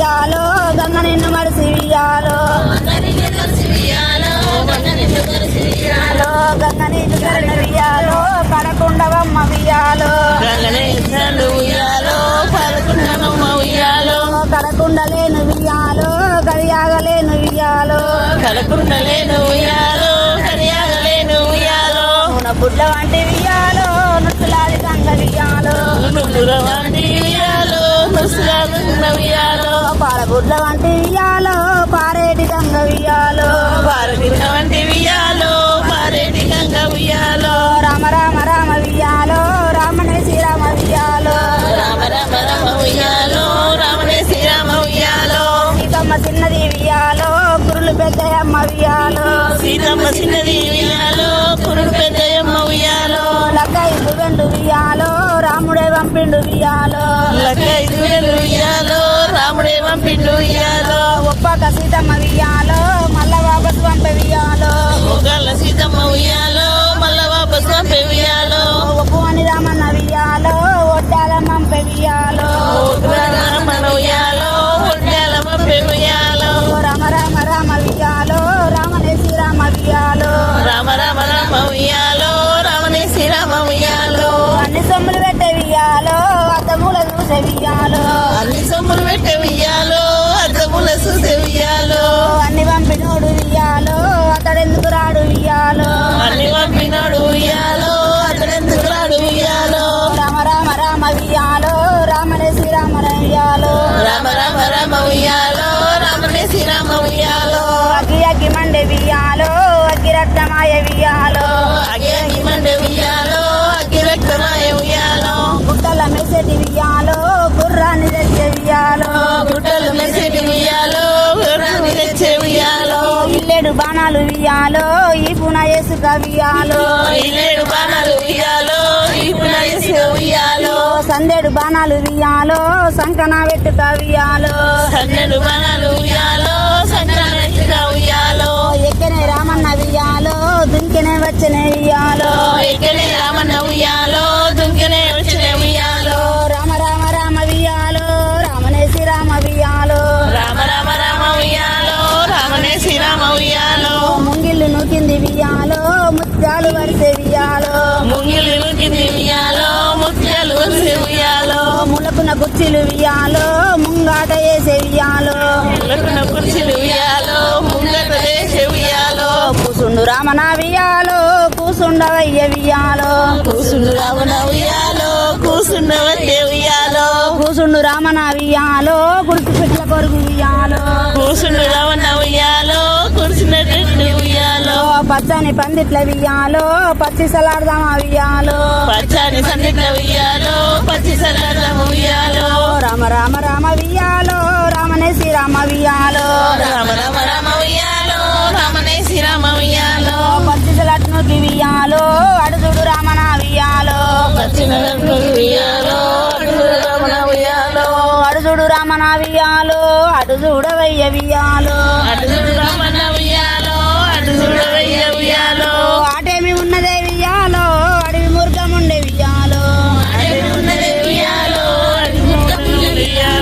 వియాలో గంగ నిన్ను మరిసి వియాలో గంగ నీళ్ళు కరణ వియాలో పడకుండవమ్మ వియాలో కడకుండలేను ఉయ్యాలో పలుకున్నమ్మ ఉయ్యాలో. కడకుండలేను వియాలో గడియాగలేను వియాలో కలకుండలేను ఉయ్యాలో బుడ్ల వంటి వియాలో నుట్టులాది గంగ వియాలో పాలగుడ్ల వంటి వియాలో పారేటి గంగ వియాలో పారగిన వంటి ఉయ్యాలో పారేటి గంగ ఉయ్యాలో. రామ రామ రామ వియాలో రామనే శ్రీరామ వియాలో రామ రామ రామ ఉయ్యాలో రామనే శ్రీరామ ఉయ్యాలో. సీతమ్మ చిన్నది వియాలో కురులు పెద్దయమ్మ వియాలో సీతమ్మ చిన్నది ఉయ్యాలో కురుడు పెద్దయమ్మ ఉయ్యాలో. లక్క ఉయ్యాలో ఒప్పక సీతమ్మ వియాలో మల్ల వాపసు పంప వియాలో సీతమ్మ ఉయ్యాలో అగ్గి వియాలో ఉయ్యాలో. అగ్గి ఉయ్యాలో గుట్టల మెసేజ్ వియాలో గుర్రాన్ని తెచ్చే వియాలో గుట్టలు మెసేటి ఉయ్యాలో గుర్రాన్ని తెచ్చే ఉయ్యాలో. ఇల్లేడు బాణాలు వియాలో ఈ పున వేసుక వియాలో ఇల్లేడు బాణాలు ఉయ్యాలో. ఇప్పుడు వేసే ఉయ్యాలో సందేడు బాణాలు వియాలో సంకన వెట్టుక వియాలో సందేడు బాణాలు ఉయ్యాలో. ముత్యాలు వరిసే వియాలో ముంగిలు కింది ఉయ్యాలో ముత్యాలు ఉయ్యాలో ములకున కుర్చీలు వియాలో ముంగాట వేసే వియాలో ముళ్ళకున్న కుర్చీలు ఉయ్యాలో ముంగట వేసే ఉయ్యాలో కూసుండు రామన కూసుండవయ్య కూసుండు ఉయ్యాలో కూసుండ వచ్చే ఉయ్యాలో కూసుండు రామన వియాలో గుడికి పిట్ల వియాలో పచ్చని పందిట్ల వియాలో పచ్చి సలాడదామా వియాలో పచ్చని సన్నిట ఉయ్యాలో పచ్చి సలాడ ఉయ్యాలో రామ రామ రామ వియాలో రామనే శ్రీరామ వియాలో రామ రామ రామ ఉయ్యాలో రామనే శ్రీరామ ఉయ్యాలో పచ్చి సలాట్నుకి వియాలో అడుగుడు రామన ఉయ్యాలో అడుగు రామణ ఉయ్యాలో అడుగుడు రామన వియాలో అడుగుడవయ్య వియాలో అడుగు రామణ Hallelujah, Lord.